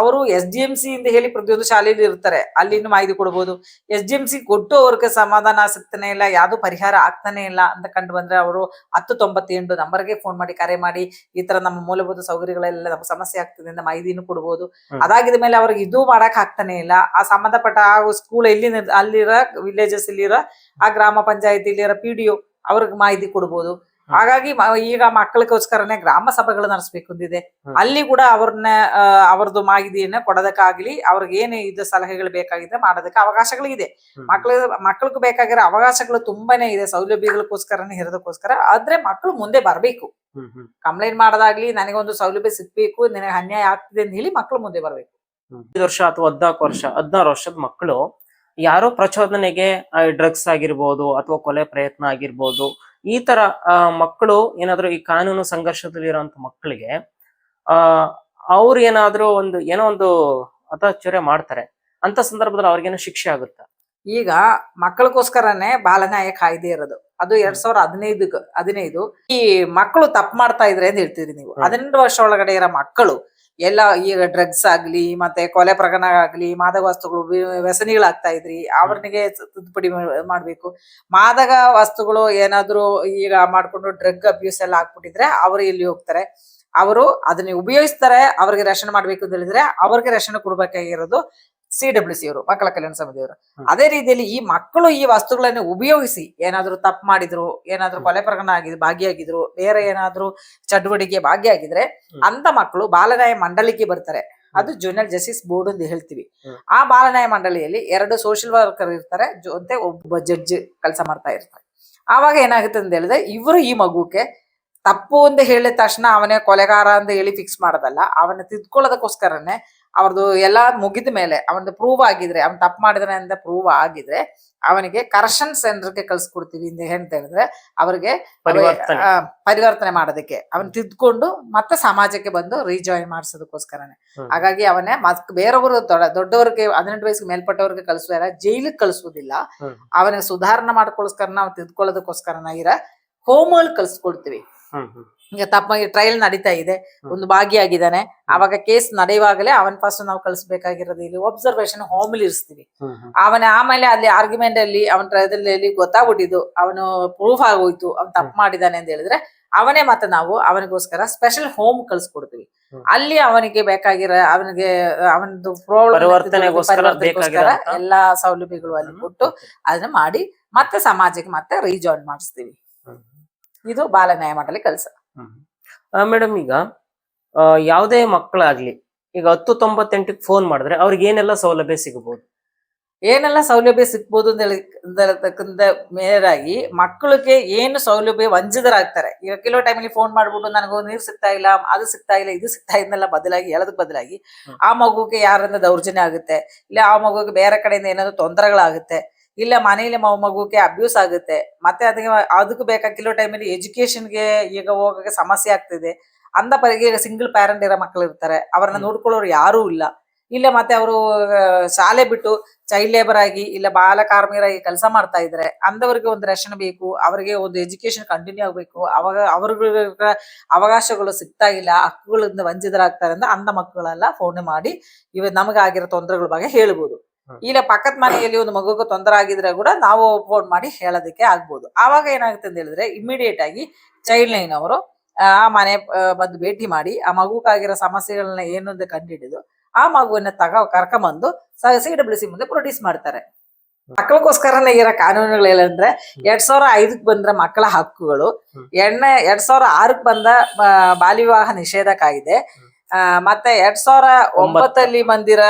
ಅವರು ಎಸ್ ಡಿ ಎಂ ಸಿ ಅಂತ ಹೇಳಿ ಪ್ರತಿಯೊಂದು ಶಾಲೆಯಲ್ಲಿ ಇರ್ತಾರೆ. ಅಲ್ಲಿನೂ ಮಾಹಿತಿ ಕೊಡ್ಬೋದು. ಎಸ್ ಡಿ ಎಂ ಸಿ ಕೊಟ್ಟು ಅವ್ರಿಗೆ ಸಮಾಧಾನ ಸಿಗ್ತಾನೆ ಇಲ್ಲ ಯಾವುದು ಪರಿಹಾರ ಆಗ್ತಾನೆ ಇಲ್ಲ ಅಂತ ಕಂಡು ಬಂದ್ರೆ ಅವರು ಹತ್ತು ತೊಂಬತ್ತೆಂಟು ನಂಬರ್ಗೆ ಫೋನ್ ಮಾಡಿ ಕರೆ ಮಾಡಿ ಈ ತರ ನಮ್ಮ ಮೂಲಭೂತ ಸೌಕರ್ಯಗಳೆಲ್ಲ ನಮ್ಮ ಸಮಸ್ಯೆ ಆಗ್ತದೆ ಅಂತ ಮಾಹಿತಿನೂ ಕೊಡ್ಬೋದು. ಅದಾಗಿದ ಮೇಲೆ ಅವ್ರಿಗೆ ಇದು ಮಾಡಕ್ ಆಗ್ತಾನೆ ಇಲ್ಲ. ಆ ಸಂಬಂಧಪಟ್ಟ ಆ ಸ್ಕೂಲ್ ಎಲ್ಲಿ ಅಲ್ಲಿರ ವಿಲೇಜಸ್ ಇಲ್ಲಿರೋ ಆ ಗ್ರಾಮ ಪಂಚಾಯತಿಲಿರೋ ಪಿ ಡಿ ಅವ್ರಿಗೆ ಮಾಹಿತಿ ಕೊಡ್ಬೋದು. ಹಾಗಾಗಿ ಈಗ ಮಕ್ಕಳಿಗೋಸ್ಕರನೇ ಗ್ರಾಮ ಸಭೆಗಳು ನಡೆಸಬೇಕು ಅಂದಿದೆ. ಅಲ್ಲಿ ಕೂಡ ಅವ್ರನ್ನ ಅವ್ರದ್ದು ಮಾಹಿತಿಯನ್ನ ಕೊಡೋದಕ್ಕಾಗ್ಲಿ ಅವ್ರಿಗೆ ಏನು ಇದ್ದ ಸಲಹೆಗಳು ಬೇಕಾಗಿದ್ರೆ ಮಾಡೋದಕ್ಕೆ ಅವಕಾಶಗಳಿದೆ. ಮಕ್ಳು ಮಕ್ಳಿಗೆ ಬೇಕಾಗಿರೋ ಅವಕಾಶಗಳು ತುಂಬಾನೇ ಇದೆ. ಸೌಲಭ್ಯಗಳಿಗೋಸ್ಕರನೇ ಇರೋದಕ್ಕೋಸ್ಕರ ಆದ್ರೆ ಮಕ್ಕಳು ಮುಂದೆ ಬರಬೇಕು. ಕಂಪ್ಲೇಂಟ್ ಮಾಡೋದಾಗ್ಲಿ ನನಗೊಂದು ಸೌಲಭ್ಯ ಸಿಗ್ಬೇಕು ನನಗೆ ಅನ್ಯಾಯ ಆಗ್ತಿದೆ ಅಂತ ಹೇಳಿ ಮಕ್ಕಳು ಮುಂದೆ ಬರಬೇಕು. ಐದು ವರ್ಷ ಅಥವಾ ಹದ್ನಾಲ್ಕು ವರ್ಷ ಹದಿನಾರು ವರ್ಷದ ಮಕ್ಕಳು ಯಾರೋ ಪ್ರಚೋದನೆಗೆ ಡ್ರಗ್ಸ್ ಆಗಿರ್ಬೋದು ಅಥವಾ ಕೊಲೆ ಪ್ರಯತ್ನ ಆಗಿರ್ಬೋದು ಈ ತರ ಆ, ಮಕ್ಕಳು ಏನಾದ್ರು ಈ ಕಾನೂನು ಸಂಘರ್ಷದಲ್ಲಿ ಸಂಘರ್ಷದಲ್ಲಿರುವಂತ ಮಕ್ಕಳಿಗೆ ಆ ಅವ್ರು ಏನಾದ್ರು ಒಂದು ಏನೋ ಒಂದು ಅತಾಚುರ್ಯ ಮಾಡ್ತಾರೆ. ಅಂತ ಸಂದರ್ಭದಲ್ಲಿ ಅವ್ರಿಗೇನೋ ಶಿಕ್ಷೆ ಆಗುತ್ತೆ? ಈಗ ಮಕ್ಕಳಿಗೋಸ್ಕರನೇ ಬಾಲನ್ಯಾಯ ಕಾಯ್ದೆ ಇರೋದು. ಅದು ಎರಡ್ ಸಾವಿರ ಹದಿನೈದು ಹದಿನೈದು. ಈ ಮಕ್ಕಳು ತಪ್ಪು ಮಾಡ್ತಾ ಇದ್ರೆ ಅಂತ ಹೇಳ್ತೀರಿ ನೀವು. ಹದಿನೆಂಟು ವರ್ಷ ಒಳಗಡೆ ಇರೋ ಮಕ್ಕಳು ಎಲ್ಲ ಈಗ ಡ್ರಗ್ಸ್ ಆಗ್ಲಿ, ಮತ್ತೆ ಕೊಲೆ ಪ್ರಕರಣ ಆಗ್ಲಿ, ಮಾದಕ ವಸ್ತುಗಳು, ವ್ಯ- ವ್ಯಸನಿಗಳಾಗ್ತಾ ಇದ್ರಿ ಅವ್ರನಿಗೆ ತಿದ್ದುಪಡಿ ಮಾಡಬೇಕು ಮಾಡ್ಬೇಕು. ಮಾದಕ ವಸ್ತುಗಳು ಏನಾದ್ರು ಈಗ ಮಾಡ್ಕೊಂಡು ಡ್ರಗ್ ಅಬ್ಯೂಸ್ ಎಲ್ಲ ಹಾಕ್ಬಿಟ್ಟಿದ್ರೆ ಅವರು ಇಲ್ಲಿ ಹೋಗ್ತಾರೆ. ಅವರು ಅದನ್ನ ಉಪಯೋಗಿಸ್ತಾರೆ, ಅವ್ರಿಗೆ ರಕ್ಷಣೆ ಮಾಡ್ಬೇಕು ಅಂತ ಹೇಳಿದ್ರೆ ಅವ್ರಿಗೆ ರಕ್ಷಣೆ ಕೊಡ್ಬೇಕಾಗಿರೋದು ಸಿ ಡಬ್ಲ್ಯೂ ಸಿ ಅವರು ಮಕ್ಕಳ ಕಲ್ಯಾಣ ಸಮಿತಿಯವರು. ಅದೇ ರೀತಿಯಲ್ಲಿ ಈ ಮಕ್ಕಳು ಈ ವಸ್ತುಗಳನ್ನು ಉಪಯೋಗಿಸಿ ಏನಾದ್ರೂ ತಪ್ಪು ಮಾಡಿದ್ರು ಏನಾದ್ರೂ. ಕೊಲೆ ಪ್ರಕರಣ ಆಗಿದ್ರು ಭಾಗಿಯಾಗಿದ್ರು ಬೇರೆ ಏನಾದ್ರೂ ಚಟುವಟಿಕೆ ಭಾಗಿಯಾಗಿದ್ರೆ. ಅಂತ ಮಕ್ಕಳು ಬಾಲನ್ಯಾಯ ಮಂಡಳಿಗೆ ಬರ್ತಾರೆ. ಅದು ಜೂನಿಯರ್ ಜಸ್ಟಿಸ್ ಬೋರ್ಡ್ ಅಂತ ಹೇಳ್ತೀವಿ. ಆ ಬಾಲನ್ಯಾಯ ಮಂಡಳಿಯಲ್ಲಿ ಎರಡು ಸೋಷಿಯಲ್ ವರ್ಕರ್ ಇರ್ತಾರೆ ಜೊತೆ ಒಬ್ಬ ಜಡ್ಜ್ ಕೆಲಸ ಮಾಡ್ತಾ ಇರ್ತಾರೆ. ಆವಾಗ ಏನಾಗುತ್ತೆ ಅಂತ ಹೇಳಿದ್ರೆ ಇವರು ಈ ಮಗುಕ್ಕೆ ತಪ್ಪು ಅಂತ ಹೇಳಿದ ತಕ್ಷಣ ಅವನೇ ಕೊಲೆಗಾರ ಅಂತ ಹೇಳಿ ಫಿಕ್ಸ್ ಮಾಡೋದಲ್ಲ ಅವನ ತಿದ್ಕೊಳ್ಳೋದಕ್ಕೋಸ್ಕರನೇ ಅವ್ರದ್ದು ಎಲ್ಲ ಮುಗಿದ ಮೇಲೆ ಅವನದು ಪ್ರೂವ್ ಆಗಿದ್ರೆ ಅವ್ನ್ ತಪ್ಪು ಮಾಡಿದಾನೆ ಅಂತ ಪ್ರೂವ್ ಆಗಿದ್ರೆ ಅವನಿಗೆ ಕರೆಕ್ಷನ್ ಸೆಂಟರ್ಗೆ ಕಳ್ಸಿಕೊಡ್ತೀವಿ ಅಂತ ಹೇಳ್ತಾ ಹೇಳಿದ್ರೆ ಅವ್ರಿಗೆ ಪರಿವರ್ತನೆ. ಮಾಡೋದಕ್ಕೆ. ಅವನ್ ತಿದ್ಕೊಂಡು ಮತ್ತೆ ಸಮಾಜಕ್ಕೆ ಬಂದು ರೀಜಾಯಿನ್ ಮಾಡಿಸೋದಕ್ಕೋಸ್ಕರನೇ. ಹಾಗಾಗಿ ಅವನೇ ಮತ್ ಬೇರೊಬ್ಬರು ದೊಡ್ಡ ದೊಡ್ಡವರಿಗೆ ಹದಿನೆಂಟು ವಯಸ್ಸಿಗೆ ಮೇಲ್ಪಟ್ಟವ್ರಿಗೆ ಕಳಿಸುವ ಜೈಲಿಗೆ ಕಳಿಸೋದಿಲ್ಲ. ಅವನ ಅವನಿಗೆ ಸುಧಾರಣೆ ಮಾಡ್ಕೊಳ್ಳೋಸ್ಕರ ನಾವು ತಿದ್ಕೊಳ್ಳೋದಕ್ಕೋಸ್ಕರನ ಇರ ಹೋಮ್ ಕಳ್ಸಿಕೊಡ್ತೀವಿ. ಹ್ಮ್ ಹ್ಮ್. ಈಗ ತಪ್ಪಾಗಿ ಟ್ರಯಲ್ ನಡೀತಾ ಇದೆ. ಒಂದು ಭಾಗಿಯಾಗಿದ್ದಾನೆ. ಅವಾಗ ಕೇಸ್ ನಡೆಯುವಾಗಲೇ ಅವನ್ ಫಸ್ಟ್ ನಾವು ಕಳಿಸ್ಬೇಕಾಗಿರೋದು ಇಲ್ಲಿ ಒಬ್ಸರ್ವೇಷನ್ ಅಲ್ಲಿ ಇರಿಸ್ತೀವಿ. ಹ್ಮ್ ಹ್ಮ್. ಅವನ ಆಮೇಲೆ ಅಲ್ಲಿ ಆರ್ಗ್ಯುಮೆಂಟ್ ಅಲ್ಲಿ ಅವನ ಟ್ರಯದಲ್ಲಿ ಗೊತ್ತಾಗ್ಬಿಟ್ಟಿದ್ದು. ಅವನು ಪ್ರೂಫ್ ಆಗೋಯ್ತು. ಅವ್ನು ತಪ್ಪು ಮಾಡಿದಾನೆ ಅಂತ ಹೇಳಿದ್ರೆ ಅವನೇ ಮತ್ತೆ ನಾವು ಅವನಿಗೋಸ್ಕರ ಸ್ಪೆಷಲ್ ಹೋಮ್ ಕಳ್ಸಿಕೊಡ್ತೀವಿ. ಅಲ್ಲಿ ಅವನಿಗೆ ಬೇಕಾಗಿರೋ ಅವನಿಗೆ ಅವನದು ಪರಿವರ್ತನೆಗೋಸ್ಕರ ಎಲ್ಲಾ ಸೌಲಭ್ಯಗಳು ಅಲ್ಲಿ ಕೊಟ್ಟು ಅದನ್ನ ಮಾಡಿ ಮತ್ತೆ ಸಮಾಜಕ್ಕೆ ಮತ್ತೆ ರೀಜಾಯ್ನ್ ಮಾಡಿಸ್ತೀವಿ. ಇದು ಬಾಲ ನ್ಯಾಯಮಂಡಳಿ ಕೆಲಸ ಮೇಡಮ್ ಈಗ ಆ, ಯಾವುದೇ ಮಕ್ಕಳಾಗ್ಲಿ ಈಗ ಹತ್ತು ತೊಂಬತ್ತೆಂಟಕ್ಕೆ ಫೋನ್ ಮಾಡಿದ್ರೆ ಅವ್ರಿಗೆ ಏನೆಲ್ಲ ಸೌಲಭ್ಯ ಸಿಗಬಹುದು ಏನೆಲ್ಲ ಸೌಲಭ್ಯ ಸಿಗ್ಬೋದು ಅಂತ ಹೇಳಿ ಅಂತಕ್ಕಂಥ ಮೇಲಾಗಿ ಮಕ್ಕಳಿಗೆ ಏನು ಸೌಲಭ್ಯ ವಂಚಿತರಾಗ್ತಾರೆ? ಈಗ ಕೆಲವು ಟೈಮಲ್ಲಿ ಫೋನ್ ಮಾಡ್ಬಿಟ್ಟು ನನಗೆ ನೀರು ಸಿಗ್ತಾ ಇಲ್ಲ ಅದು ಸಿಗ್ತಾ ಇಲ್ಲ ಇದು ಸಿಗ್ತಾ ಇದನ್ನೆಲ್ಲ ಬದಲಾಗಿ ಹೇಳೋದಕ್ಕೆ ಬದಲಾಗಿ ಆ ಮಗುಗೆ ಯಾರಿಂದ ದೌರ್ಜನ್ಯ ಆಗುತ್ತೆ? ಇಲ್ಲ ಆ ಮಗುಗೆ ಬೇರೆ ಕಡೆಯಿಂದ ಏನಾದ್ರು ತೊಂದರೆಗಳಾಗುತ್ತೆ? ಇಲ್ಲ ಮನೆಯಲ್ಲಿ ಮ- ಮಗುಗೆ ಅಬ್ಯೂಸ್ ಆಗುತ್ತೆ ಮತ್ತೆ ಅದಕ್ಕೆ ಅದಕ್ಕೆ ಬೇಕಾದ ಕೆಲವು ಟೈಮಲ್ಲಿ ಎಜುಕೇಶನ್ಗೆ ಈಗ ಹೋಗಕ್ಕೆ ಸಮಸ್ಯೆ ಆಗ್ತಿದೆ ಅಂದ ಪರಿಗೆ ಈಗ ಸಿಂಗಲ್ ಪ್ಯಾರೆಂಟ್ ಇರೋ ಮಕ್ಕಳು ಇರ್ತಾರೆ ಅವ್ರನ್ನ. ನೋಡ್ಕೊಳ್ಳೋರು ಯಾರೂ ಇಲ್ಲ ಇಲ್ಲ ಮತ್ತೆ ಅವರು ಶಾಲೆ ಬಿಟ್ಟು ಚೈಲ್ಡ್ ಲೇಬರ್ ಆಗಿ ಇಲ್ಲ ಬಾಲ ಕಾರ್ಮಿಕರಾಗಿ ಕೆಲಸ ಮಾಡ್ತಾ ಇದ್ರೆ ಅಂದವರಿಗೆ ಒಂದು ರೇಷನ್ ಬೇಕು ಅವರಿಗೆ ಒಂದು ಎಜುಕೇಶನ್ ಕಂಟಿನ್ಯೂ ಆಗಬೇಕು ಅವಾಗ ಅವ್ರಿಗೆ ಅವಕಾಶಗಳು ಸಿಗ್ತಾ ಇಲ್ಲ ಹಕ್ಕುಗಳಿಂದ ವಂಚಿತರಾಗ್ತಾರೆ ಅಂದ್ರೆ ಅಂದ ಮಕ್ಕಳೆಲ್ಲ ಫೋನ್ ಮಾಡಿ ಇವ ನಮಗಾಗಿರೋ ತೊಂದರೆಗಳ ಬಗ್ಗೆ ಹೇಳ್ಬೋದು. ಇಲ್ಲ ಪಕ್ಕದ ಮನೆಯಲ್ಲಿ ಒಂದು ಮಗುಗೆ ತೊಂದರೆ ಆಗಿದ್ರೆ ಕೂಡ ನಾವು ಫೋನ್ ಮಾಡಿ ಹೇಳೋದಕ್ಕೆ ಆಗ್ಬೋದು. ಆವಾಗ ಏನಾಗುತ್ತೆ ಅಂತ ಹೇಳಿದ್ರೆ ಇಮಿಡಿಯೇಟ್ ಆಗಿ ಚೈಲ್ಡ್ ಲೈನ್ ಅವರು ಆ ಮನೆ ಬಂದು ಭೇಟಿ ಮಾಡಿ ಆ ಮಗುಕ್ಕಾಗಿರೋ ಸಮಸ್ಯೆಗಳನ್ನ ಏನು ಅಂತ ಕಂಡುಹಿಡಿದು ಆ ಮಗುವನ್ನ ತಗ ಕರ್ಕೊಂಬಂದು ಸಿ ಡಬ್ಲ್ಯೂ ಸಿ ಮುಂದೆ ಪ್ರೊಡ್ಯೂಸ್ ಮಾಡ್ತಾರೆ. ಮಕ್ಕಳಿಗೋಸ್ಕರನೇ ಇರೋ ಕಾನೂನುಗಳು ಏನಂದ್ರೆ ಎರಡ್ ಸಾವಿರ ಐದಕ್ ಬಂದ್ರ ಮಕ್ಕಳ ಹಕ್ಕುಗಳು ಎಣ್ಣೆ ಎರಡ್ ಸಾವಿರ ಆರಕ್ ಬಂದ ಬಾಲ್ಯ ವಿವಾಹ ನಿಷೇಧ ಕಾಯ್ದೆ ಮತ್ತೆ ಎರಡ್ ಸಾವಿರ ಒಂಬತ್ತಲ್ಲಿ ಬಂದಿರ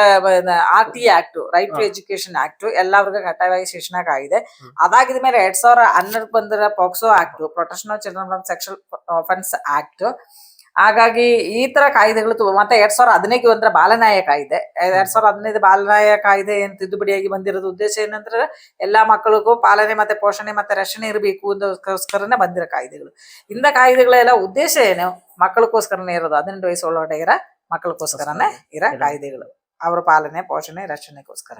R T act right to. Education act ಎಲ್ಲರಿಗೂ ಕಡ್ಡಾಯವಾಗಿ ಶಿಕ್ಷಣ ಆಗಿದೆ. ಅದಾಗಿದ ಮೇಲೆ ಎರಡ್ ಸಾವಿರ ಹನ್ನೆರಡು ಬಂದಿರೋ POCSO act protection of children sexual offence act ಹಾಗಾಗಿ ಈ ತರ ಕಾಯ್ದೆಗಳು ಮತ್ತೆ ಎರಡ್ ಸಾವಿರ ಹದಿನೈದು ಅಂದ್ರೆ ಬಾಲನಾಯ ಕಾಯ್ದೆ. ಎರಡ್ ಸಾವಿರ ಹದಿನೈದು ಬಾಲನಾಯ ಕಾಯ್ದೆ ಏನ್ ತಿದ್ದುಪಡಿಯಾಗಿ ಬಂದಿರೋದು ಉದ್ದೇಶ ಏನಂದ್ರೆ ಎಲ್ಲಾ ಮಕ್ಕಳಿಗೂ ಪಾಲನೆ ಮತ್ತೆ ಪೋಷಣೆ ಮತ್ತೆ ರಕ್ಷಣೆ ಇರಬೇಕು ಅನ್ನೋದಕ್ಕೋಸ್ಕರನೇ ಬಂದಿರೋ ಕಾಯ್ದೆಗಳು. ಇಂದ ಕಾಯ್ದೆಗಳೆಲ್ಲ ಉದ್ದೇಶ ಏನು? ಮಕ್ಕಳಕ್ಕೋಸ್ಕರನೇ ಇರೋದು. ಹದಿನೆಂಟು ವಯಸ್ಸು ಒಳಗಡೆ ಮಕ್ಕಳಕ್ಕೋಸ್ಕರನೇ ಇರೋ ಕಾಯ್ದೆಗಳು. ಅವರ ಪಾಲನೆ ಪೋಷಣೆ ರಕ್ಷಣೆಗೋಸ್ಕರ.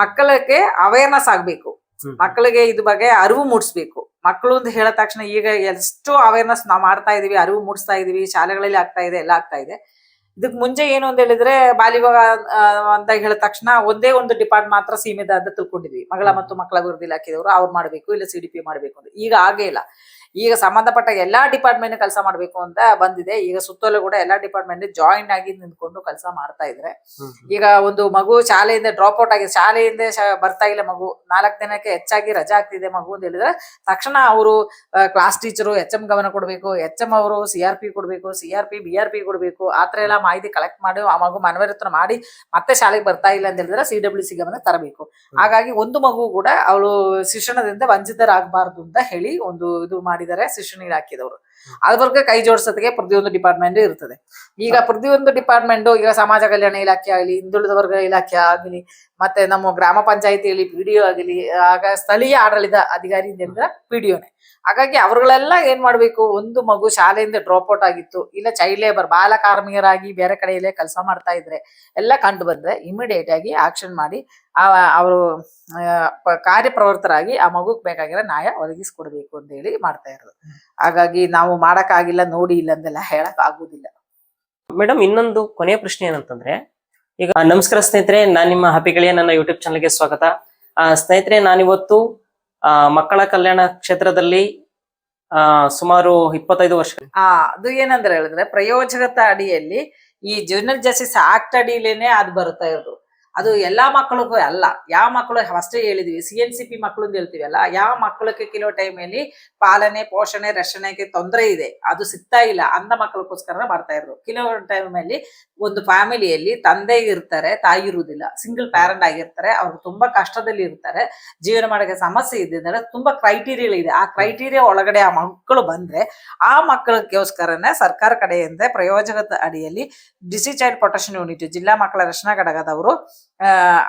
ಮಕ್ಕಳಿಗೆ ಅವೇರ್ನೆಸ್ ಆಗ್ಬೇಕು. ಮಕ್ಕಳಿಗೆ ಇದ್ ಬಗ್ಗೆ ಅರಿವು ಮೂಡಿಸ್ಬೇಕು. ಮಕ್ಕಳು ಅಂತ ಹೇಳಿದ ತಕ್ಷಣ ಈಗ ಎಷ್ಟು ಅವೇರ್ನೆಸ್ ನಾವು ಮಾಡ್ತಾ ಇದೀವಿ, ಅರಿವು ಮೂಡಿಸ್ತಾ ಇದೀವಿ, ಶಾಲೆಗಳಲ್ಲಿ ಆಗ್ತಾ ಇದೆ, ಎಲ್ಲ ಆಗ್ತಾ ಇದೆ. ಇದಕ್ ಮುಂಚೆ ಏನು ಅಂತ ಹೇಳಿದ್ರೆ ಬಾಲ್ಯವಾಗ ಅಂತ ಹೇಳಿದ ತಕ್ಷಣ ಒಂದೇ ಒಂದು ಡಿಪಾರ್ಟ್ ಮಾತ್ರ ಸೀಮಿತ ಅಂತ ತಿಳ್ಕೊಂಡಿದ್ವಿ. ಮಗಳ ಮತ್ತು ಮಕ್ಕಳ ಅಭಿವೃದ್ಧಿ ಇಲಾಖೆದವರು ಅವ್ರು ಮಾಡ್ಬೇಕು ಇಲ್ಲ ಸಿ ಡಿ ಪಿ ಮಾಡ್ಬೇಕು ಅಂತ. ಈಗ ಆಗೇ ಇಲ್ಲ. ಈಗ ಸಂಬಂಧಪಟ್ಟ ಎಲ್ಲಾ ಡಿಪಾರ್ಟ್ಮೆಂಟ್ ಕೆಲಸ ಮಾಡಬೇಕು ಅಂತ ಬಂದಿದೆ. ಈಗ ಸುತ್ತಲೂ ಕೂಡ ಎಲ್ಲಾ ಡಿಪಾರ್ಟ್ಮೆಂಟ್ ಜಾಯಿನ್ ಆಗಿ ನಿಂತ್ಕೊಂಡು ಕೆಲಸ ಮಾಡ್ತಾ ಇದ್ರೆ. ಈಗ ಒಂದು ಮಗು ಶಾಲೆಯಿಂದ ಡ್ರಾಪ್ ಔಟ್ ಆಗಿದೆ ಶಾಲೆಯಿಂದ ಬರ್ತಾ ಇಲ್ಲ ಮಗು. ನಾಲ್ಕು ದಿನಕ್ಕೆ ಹೆಚ್ಚಾಗಿ ರಜಾ ಆಗ್ತಿದೆ ಮಗು ಅಂತ ಹೇಳಿದ್ರೆ ತಕ್ಷಣ ಅವರು ಕ್ಲಾಸ್ ಟೀಚರು ಎಚ್ ಎಂ ಗಮನ ಕೊಡಬೇಕು. ಎಚ್ ಎಂ ಅವರು ಸಿ ಆರ್ ಪಿ ಕೊಡಬೇಕು C R P B R P ಕೊಡಬೇಕು. ಆತರ ಎಲ್ಲ ಮಾಹಿತಿ ಕಲೆಕ್ಟ್ ಮಾಡಿ ಆ ಮಗು ಮನವರಿತನ ಮಾಡಿ ಮತ್ತೆ ಶಾಲೆಗೆ ಬರ್ತಾ ಇಲ್ಲ ಅಂತ ಹೇಳಿದ್ರೆ ಸಿ ಡಬ್ಲ್ಯೂ ಸಿ ಗಮನ ತರಬೇಕು. ಹಾಗಾಗಿ ಒಂದು ಮಗು ಕೂಡ ಅವಳು ಶಿಕ್ಷಣದಿಂದ ವಂಚಿತರಾಗಬಾರ್ದು ಅಂತ ಹೇಳಿ ಒಂದು ಇದು ಮಾಡಿದ್ದಾರೆ ಶಿಕ್ಷಣ ಇಲಾಖೆದವರು. ಅದ್ರಿಗೆ ಕೈ ಜೋಡಿಸೋದಕ್ಕೆ ಪ್ರತಿಯೊಂದು ಡಿಪಾರ್ಟ್ಮೆಂಟ್ ಇರ್ತದೆ. ಈಗ ಪ್ರತಿಯೊಂದು ಡಿಪಾರ್ಟ್ಮೆಂಟ್ ಈಗ ಸಮಾಜ ಕಲ್ಯಾಣ ಇಲಾಖೆ ಆಗಲಿ ಹಿಂದುಳಿದ ವರ್ಗ ಇಲಾಖೆ ಆಗಲಿ ಮತ್ತೆ ನಮ್ಮ ಗ್ರಾಮ ಪಂಚಾಯತಿಯಲ್ಲಿ ಪಿ ಡಿ ಆಗಲಿ, ಆಗ ಸ್ಥಳೀಯ ಆಡಳಿತ ಅಧಿಕಾರಿ ಅಂದ್ರೆ ಪಿ ಡಿ ಹಾಗಾಗಿ ಅವರುಗಳೆಲ್ಲ ಏನ್ ಮಾಡ್ಬೇಕು, ಒಂದು ಮಗು ಶಾಲೆಯಿಂದ ಡ್ರಾಪ್ ಔಟ್ ಆಗಿತ್ತು, ಇಲ್ಲ ಚೈಲ್ಡ್ ಲೇಬರ್ ಬಾಲ ಕಾರ್ಮಿಕರಾಗಿ ಬೇರೆ ಕಡೆಯಲ್ಲೇ ಕೆಲಸ ಮಾಡ್ತಾ ಇದ್ರೆ ಎಲ್ಲ ಕಂಡು ಬಂದ್ರೆ ಇಮಿಡಿಯೇಟ್ ಆಗಿ ಆಕ್ಷನ್ ಮಾಡಿ ಅವರು ಕಾರ್ಯಪ್ರವೃತ್ತರಾಗಿ ಆ ಮಗುಗೆ ಬೇಕಾಗಿರೋ ನ್ಯಾಯ ಒದಗಿಸ್ಕೊಡ್ಬೇಕು ಅಂತ ಹೇಳಿ ಮಾಡ್ತಾ ಇರೋದು. ಹಾಗಾಗಿ ನಾವು ಮಾಡಕ್ಕಾಗಿಲ್ಲ, ನೋಡಿ ಇಲ್ಲ ಅಂತೆಲ್ಲ ಹೇಳಕ್ ಆಗುದಿಲ್ಲ. ಮೇಡಮ್ ಇನ್ನೊಂದು ಕೊನೆಯ ಪ್ರಶ್ನೆ ಏನಂತಂದ್ರೆ ಈಗ ನಮಸ್ಕಾರ ಸ್ನೇಹಿತರೆ, ನಾನು ನಿಮ್ಮ ಹ್ಯಾಪಿ ಗೆಳೆಯ, ನನ್ನ ಯೂಟ್ಯೂಬ್ ಚಾನಲ್ಗೆ ಸ್ವಾಗತ. ಸ್ನೇಹಿತರೆ, ನಾನಿವತ್ತು ಮಕ್ಕಳ ಕಲ್ಯಾಣ ಕ್ಷೇತ್ರದಲ್ಲಿ ಸುಮಾರು ಇಪ್ಪತ್ತೈದು ವರ್ಷ. ಅದು ಏನಂದ್ರೆ ಹೇಳಿದ್ರೆ, ಪ್ರಯೋಜಕತ ಅಡಿಯಲ್ಲಿ ಈ ಜೂನಿಯರ್ ಜಸ್ಟಿಸ್ ಆಕ್ಟ್ ಅಡಿಲೇನೆ ಅದು ಬರುತ್ತಾ ಇರೋದು. ಅದು ಎಲ್ಲಾ ಮಕ್ಕಳಿಗೂ ಅಲ್ಲ. ಯಾವ ಮಕ್ಕಳು ಅಷ್ಟೇ ಹೇಳಿದ್ವಿ. ಸಿ ಎನ್ ಸಿ ಪಿ ಮಕ್ಕಳು ಹೇಳ್ತೀವಲ್ಲ ಯಾವ ಮಕ್ಕಳಿಗೆ ಕೆಲವು ಟೈಮಲ್ಲಿ ಪಾಲನೆ, ಪೋಷಣೆ, ರಕ್ಷಣೆಗೆ ತೊಂದರೆ ಇದೆ. ಅದು ಸಿಗ್ತಾ ಇಲ್ಲ. ಅಂದ ಮಕ್ಕಳಿಗೋಸ್ಕರ ಮಾಡ್ತಾ ಇರೋದು. ಕೆಲವು ಟೈಮಲ್ಲಿ ಒಂದು ಫ್ಯಾಮಿಲಿಯಲ್ಲಿ ತಂದೆ ಇರ್ತಾರೆ, ತಾಯಿ ಇರುವುದಿಲ್ಲ. ಸಿಂಗಲ್ ಪ್ಯಾರೆಂಟ್ ಆಗಿರ್ತಾರೆ. ಅವ್ರು ತುಂಬಾ ಕಷ್ಟದಲ್ಲಿ ಇರ್ತಾರೆ. ಜೀವನ ಮಾಡೋಕೆ ಸಮಸ್ಯೆ ಇದ್ದರೆ ತುಂಬಾ ಕ್ರೈಟೀರಿಯಾ ಇದೆ. ಆ ಕ್ರೈಟೀರಿಯಾ ಒಳಗಡೆ ಆ ಮಕ್ಕಳು ಬಂದ್ರೆ ಆ ಮಕ್ಕಳಿಗೋಸ್ಕರನೇ ಸರ್ಕಾರ ಕಡೆಯಿಂದ ಪ್ರಯೋಜನದ ಅಡಿಯಲ್ಲಿ ಡಿಸಿ ಚೈಲ್ಡ್ ಪ್ರೊಟೆಕ್ಷನ್ ಯೂನಿಟ್, ಜಿಲ್ಲಾ ಮಕ್ಕಳ ರಕ್ಷಣಾ ಘಟಕದವರು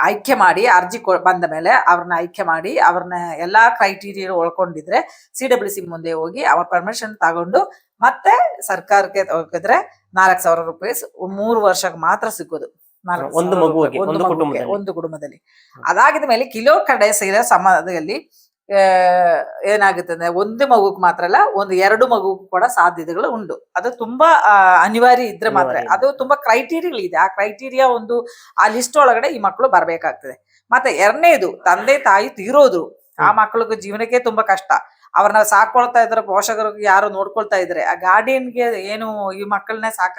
ಆಯ್ಕೆ ಮಾಡಿ ಅರ್ಜಿ ಕೊ- ಬಂದ ಮೇಲೆ ಅವ್ರನ್ನ ಐಕ್ಯ ಮಾಡಿ ಅವ್ರನ್ನ ಎಲ್ಲಾ ಕ್ರೈಟೀರಿಯಾ ಒಳ್ಕೊಂಡಿದ್ರೆ ಸಿ ಡಬ್ಲ್ಯೂ ಸಿ ಮುಂದೆ ಹೋಗಿ ಅವ್ರ ಪರ್ಮಿಷನ್ ತಗೊಂಡು ಮತ್ತೆ ಸರ್ಕಾರಕ್ಕೆ ಹೋಗಿದ್ರೆ ನಾಲ್ಕು ಸಾವಿರ ರೂಪಾಯಿ ಮೂರು ವರ್ಷಕ್ಕೆ ಮಾತ್ರ ಸಿಗೋದು. ಒಂದು ಕುಟುಂಬದಲ್ಲಿ. ಅದಾಗಿದ ಮೇಲೆ ಕಿಲೋ ಕಡೆ ಸೇರೋ ಸಮಾಜದಲ್ಲಿ ಆ, ಏನಾಗುತ್ತೆ ಅಂದ್ರೆ ಒಂದು ಮಗುಕ್ ಮಾತ್ರ ಅಲ್ಲ ಒಂದು ಎರಡು ಮಗು ಕೂಡ ಸಾಧ್ಯತೆಗಳು ಉಂಟು. ಅದು ತುಂಬಾ ಅನಿವಾರ್ಯ ಇದ್ರೆ ಮಾತ್ರ. ಅದು ತುಂಬಾ ಕ್ರೈಟೀರಿಯಲ್ ಇದೆ ಆ ಕ್ರೈಟೀರಿಯಾ ಒಂದು ಆ ಲಿಸ್ಟ್ ಒಳಗಡೆ ಈ ಮಕ್ಕಳು ಬರಬೇಕಾಗ್ತದೆ. ಮತ್ತೆ ಎರಡನೇದು ತಂದೆ ತಾಯಿ ತೀರೋದು ಆ ಮಕ್ಕಳಿಗೆ ಜೀವನಕ್ಕೆ ತುಂಬಾ ಕಷ್ಟ. ಅವ್ರನ್ನ ಸಾಕೊಳ್ತಾ ಇದ್ರೆ ಪೋಷಕರು ಯಾರು ನೋಡ್ಕೊಳ್ತಾ ಇದ್ರೆ ಆ ಗಾರ್ಡಿಯನ್ಗೆ ಏನು ಈ ಮಕ್ಕಳನ್ನ ಸಾಕ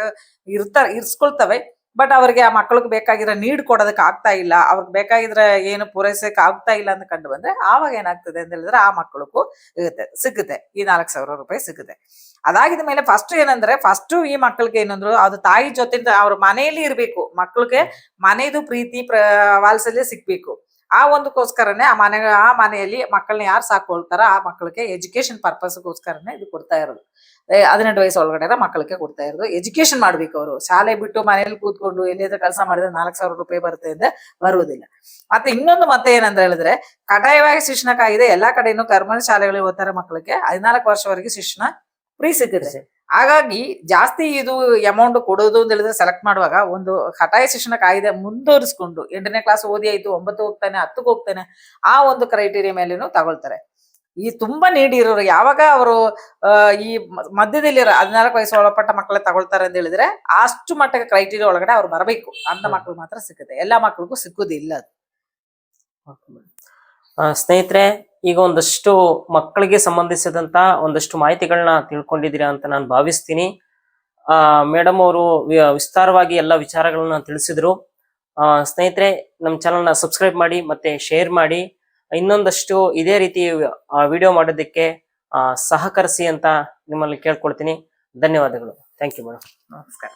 ಇರ್ತಾರೆ ಇರ್ಸ್ಕೊಳ್ತವೆ. ಬಟ್ ಅವ್ರಿಗೆ ಆ ಮಕ್ಕಳಿಗೆ ಬೇಕಾಗಿರೋ ನೀಡ್ ಕೊಡೋದಕ್ಕೆ ಆಗ್ತಾ ಇಲ್ಲ. ಅವ್ರಿಗೆ ಬೇಕಾಗಿದ್ರೆ ಏನು ಪೂರೈಸಕ್ಕೆ ಆಗ್ತಾ ಇಲ್ಲ ಅಂತ ಕಂಡು ಬಂದ್ರೆ ಆವಾಗ ಏನಾಗ್ತದೆ ಅಂತ ಹೇಳಿದ್ರೆ ಆ ಮಕ್ಕಳಿಗೂ ಇರುತ್ತೆ, ಸಿಗುತ್ತೆ. ಈ ನಾಲ್ಕು ಸಾವಿರ ರೂಪಾಯಿ ಸಿಗುತ್ತೆ. ಅದಾಗಿದ ಮೇಲೆ ಫಸ್ಟ್ ಏನಂದ್ರೆ ಫಸ್ಟ್ ಈ ಮಕ್ಕಳಿಗೆ ಏನಂದ್ರು, ಅದು ತಾಯಿ ಜೊತೆ ಅವ್ರ ಮನೆಯಲ್ಲಿ ಇರಬೇಕು. ಮಕ್ಕಳಿಗೆ ಮನೆಯದು ಪ್ರೀತಿ ಪ್ರ ವಾತ್ಸಲ್ಯ ಸಿಗ್ಬೇಕು. ಆ ಒಂದಕ್ಕೋಸ್ಕರನೇ ಆ ಮನೆ, ಆ ಮನೆಯಲ್ಲಿ ಮಕ್ಕಳನ್ನ ಯಾರು ಸಾಕೊಳ್ತಾರ ಆ ಮಕ್ಕಳಿಗೆ ಎಜುಕೇಶನ್ ಪರ್ಪಸ್ಗೋಸ್ಕರನೇ ಇದು ಕೊಡ್ತಾ ಇರೋದು. ಹದಿನೆಂಟು ವಯಸ್ಸು ಒಳಗಡೆ ಮಕ್ಕಳಿಗೆ ಕೊಡ್ತಾ ಇರೋದು. ಎಜುಕೇಶನ್ ಮಾಡ್ಬೇಕು ಅವರು. ಶಾಲೆ ಬಿಟ್ಟು ಮನೇಲಿ ಕೂತ್ಕೊಂಡು ಎಲ್ಲಿಯಾದ್ರೂ ಕೆಲಸ ಮಾಡಿದ್ರೆ ನಾಲ್ಕು ಸಾವಿರ ರೂಪಾಯಿ ಬರುತ್ತೆ ಅಂದ್ರೆ ಬರುವುದಿಲ್ಲ. ಮತ್ತೆ ಇನ್ನೊಂದು ಮತ್ತೆ ಏನಂತ ಹೇಳಿದ್ರೆ ಕಡ್ಡಾಯವಾಗಿ ಶಿಕ್ಷಣ ಕಾಯಿದೆ ಎಲ್ಲಾ ಕಡೆನೂ ಗರ್ಮಂಟ್ ಶಾಲೆಗಳಿಗೆ ಓದ್ತಾರೆ ಮಕ್ಕಳಿಗೆ ಹದಿನಾಲ್ಕು ವರ್ಷವರೆಗೆ ಶಿಕ್ಷಣ ಫ್ರೀ ಸಿಗುತ್ತೆ ಹಾಗಾಗಿ ಜಾಸ್ತಿ ಇದು ಅಮೌಂಟ್ ಕೊಡೋದು ಅಂತ ಹೇಳಿದ್ರೆ ಸೆಲೆಕ್ಟ್ ಮಾಡುವಾಗ ಒಂದು ಕಟಾಯ ಶಿಕ್ಷಣ ಕಾಯ್ದೆ ಮುಂದುವರಿಸ್ಕೊಂಡು ಎಂಟನೇ ಕ್ಲಾಸ್ ಓದಿ ಆಯ್ತು ಒಂಬತ್ತು ಹೋಗ್ತಾನೆ ಹತ್ತಕ್ಕೆ ಹೋಗ್ತಾನೆ ಆ ಒಂದು ಕ್ರೈಟೀರಿಯಾ ಮೇಲೆ ತಗೊಳ್ತಾರೆ. ಈ ತುಂಬಾ ನೀಡಿರೋರು ಯಾವಾಗ ಅವರು ಈ ಮಧ್ಯದಲ್ಲಿ ಹದಿನಾಲ್ಕು ವಯಸ್ಸು ಒಳಪಟ್ಟ ಮಕ್ಕಳ ತಗೊಳ್ತಾರೆ ಅಂತ ಹೇಳಿದ್ರೆ ಅಷ್ಟು ಮಟ್ಟಕ್ಕೆ ಕ್ರೈಟೀರಿಯಾ ಒಳಗಡೆ ಅವ್ರು ಬರಬೇಕು. ಅಂತ ಮಕ್ಕಳು ಮಾತ್ರ ಸಿಗುತ್ತೆ. ಎಲ್ಲಾ ಮಕ್ಕಳಿಗೂ ಸಿಕ್ಕುದಿಲ್ಲ ಅದು. ಸ್ನೇಹಿತರೆ ಈಗ ಒಂದಷ್ಟು ಮಕ್ಕಳಿಗೆ ಸಂಬಂಧಿಸಿದಂತ ಒಂದಷ್ಟು ಮಾಹಿತಿಗಳನ್ನ ತಿಳ್ಕೊಂಡಿದ್ದೀರಾ ಅಂತ ನಾನು ಭಾವಿಸ್ತೀನಿ. ಆ ಮೇಡಮ್ ಅವರು ವಿಸ್ತಾರವಾಗಿ ಎಲ್ಲ ವಿಚಾರಗಳನ್ನ ತಿಳಿಸಿದ್ರು. ಆ, ಸ್ನೇಹಿತರೆ ನಮ್ಮ ಚಾನಲ್ನ ಸಬ್ಸ್ಕ್ರೈಬ್ ಮಾಡಿ ಮತ್ತೆ ಶೇರ್ ಮಾಡಿ. ಇನ್ನೊಂದಷ್ಟು ಇದೇ ರೀತಿ ವಿಡಿಯೋ ಮಾಡೋದಕ್ಕೆ ಸಹಕರಿಸಿ ಅಂತ ನಿಮ್ಮಲ್ಲಿ ಕೇಳ್ಕೊಳ್ತೀನಿ. ಧನ್ಯವಾದಗಳು. ಥ್ಯಾಂಕ್ ಯು ಮೇಡಮ್ ನಮಸ್ಕಾರ.